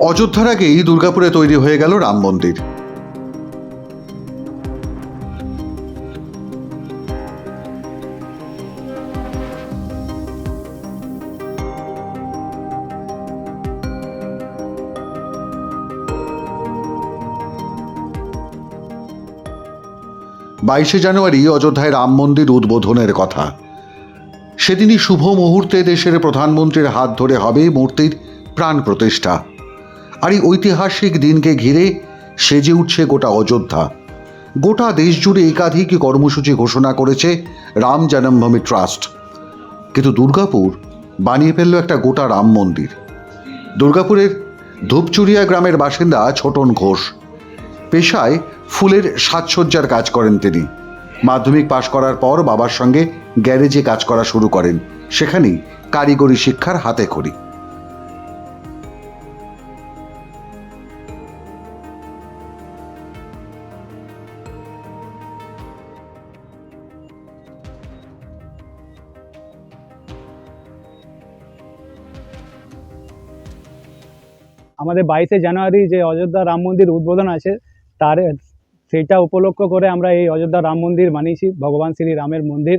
অযোধ্যার আগেই দুর্গাপুরে তৈরি হয়ে গেল রাম মন্দির। বাইশে জানুয়ারি অযোধ্যায় রাম মন্দির উদ্বোধনের কথা। সেদিনই শুভ মুহূর্তে দেশের প্রধানমন্ত্রীর হাত ধরে হবে মূর্তির প্রাণ প্রতিষ্ঠা। আর এই ঐতিহাসিক দিনকে ঘিরে সেজে উঠছে গোটা অযোধ্যা। গোটা দেশ জুড়ে একাধিক কর্মসূচি ঘোষণা করেছে রাম জন্মভূমি ট্রাস্ট। কিন্তু দুর্গাপুর বানিয়ে ফেলল একটা গোটা রাম মন্দির। দুর্গাপুরের ধূপচুরিয়া গ্রামের বাসিন্দা ছোটন ঘোষ। পেশায় ফুলের সাজসজ্জার কাজ করেন তিনি। মাধ্যমিক পাশ করার পর বাবার সঙ্গে গ্যারেজে কাজ করা শুরু করেন। সেখানেই কারিগরি শিক্ষার হাতে খড়ি। আমাদের বাইশে জানুয়ারি যে অযোধ্যা রাম মন্দির উদ্বোধন আছে, তার সেইটা উপলক্ষ করে আমরা এই অযোধ্যা রাম মন্দির বানিয়েছি, ভগবান শ্রী রামের মন্দির।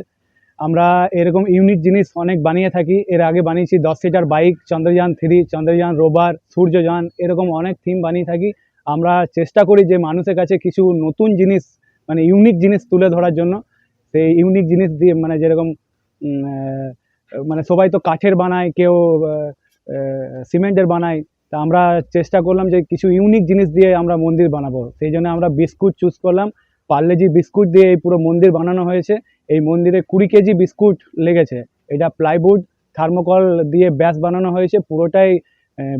আমরা এরকম ইউনিক জিনিস অনেক বানিয়ে থাকি, এর আগে বানিয়েছি দশ seater bike, Chandrayaan three Chandrayaan রোবার Suryayaan, এরকম অনেক থিম বানিয়ে থাকি। আমরা চেষ্টা করি যে মানুষের কাছে কিছু নতুন জিনিস মানে ইউনিক জিনিস তুলে ধরার জন্য। সেই ইউনিক জিনিস দিয়ে মানে যেরকম মানে সবাই তো কাঠের বানায়, কেউ সিমেন্টের বানায় তা আমরা চেষ্টা করলাম যে কিছু ইউনিক জিনিস দিয়ে আমরা মন্দির বানাবো। সেই জন্য আমরা বিস্কুট চুজ করলাম। পার্লেজি বিস্কুট দিয়ে এই পুরো মন্দির বানানো হয়েছে। এই মন্দিরে কুড়ি কেজি বিস্কুট লেগেছে। এটা প্লাইউড থার্মোকল দিয়ে ব্যাস বানানো হয়েছে। পুরোটাই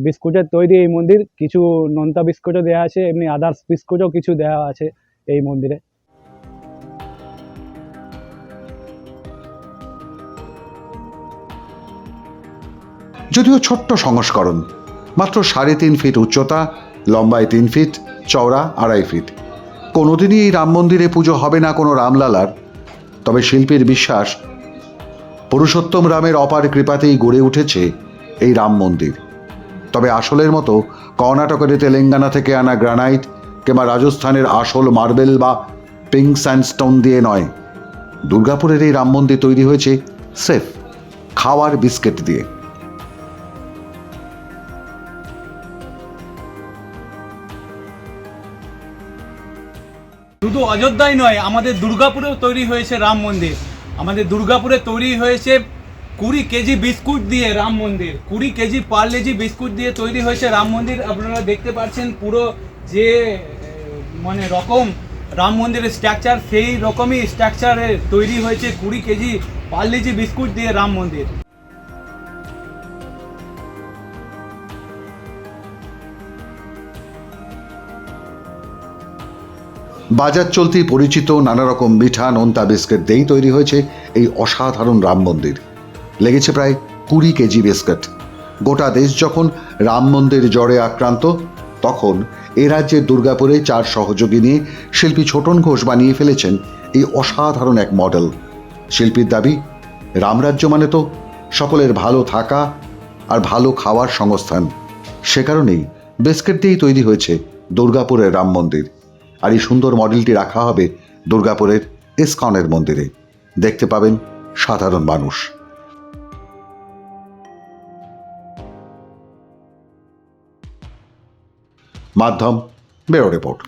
বিস্কুটের তৈরি এই মন্দির। কিছু নোনতা বিস্কুটও দেওয়া আছে, এমনি আদার্স বিস্কুটও কিছু দেওয়া আছে এই মন্দিরে। যদিও ছোট্ট সংস্করণ মাত্র সাড়ে তিন ফিট উচ্চতা, লম্বায় তিন ফিট, চওড়া আড়াই ফিট। কোনোদিনই এই রাম মন্দিরে পুজো হবে না কোনো রামলালার। তবে শিল্পীর বিশ্বাস, পুরুষোত্তম রামের অপার কৃপাতেই গড়ে উঠেছে এই রাম মন্দির। তবে আসলের মতো কর্ণাটকের তেলেঙ্গানা থেকে আনা গ্রানাইট কিংবা রাজস্থানের আসল মার্বেল বা পিঙ্ক স্যান্ডস্টোন দিয়ে নয়, দুর্গাপুরের এই রাম মন্দির তৈরি হয়েছে সেফ খাওয়ার বিস্কিট দিয়ে। শুধু অযোধ্যায় নয়, আমাদের দুর্গাপুরেও তৈরি হয়েছে রাম মন্দির। আমাদের দুর্গাপুরে তৈরি হয়েছে কুড়ি কেজি বিস্কুট দিয়ে রাম মন্দির। কুড়ি কেজি পার্লেজি বিস্কুট দিয়ে তৈরি হয়েছে রাম মন্দির। আপনারা দেখতে পাচ্ছেন পুরো যে মানে রকম রাম মন্দিরের স্ট্রাকচার, সেই রকমই স্ট্রাকচারে তৈরি হয়েছে কুড়ি কেজি পার্লেজি বিস্কুট দিয়ে রাম মন্দির। বাজার চলতি পরিচিত নানা রকম মিঠা নোনতা বিস্কিট দিয়েই তৈরি হয়েছে এই অসাধারণ রাম মন্দির। লেগেছে প্রায় কুড়ি কেজি বিস্কিট। গোটা দেশ যখন রাম মন্দির জ্বরে আক্রান্ত, তখন এ রাজ্যের দুর্গাপুরে চার সহযোগী নিয়ে শিল্পী ছোটন ঘোষ বানিয়ে ফেলেছেন এই অসাধারণ এক মডেল। শিল্পীর দাবি রামরাজ্য মানে তো সকলের ভালো থাকা আর ভালো খাওয়ার সংস্থান। সে কারণেই বিস্কিট দিয়েই তৈরি হয়েছে দুর্গাপুরের রাম মন্দির। আর এই সুন্দর মডেলটি রাখা হবে দুর্গাপুরের ইস্কনের মন্দিরে। দেখতে পাবেন সাধারণ মানুষ। মাধ্যম বেরো রিপোর্ট।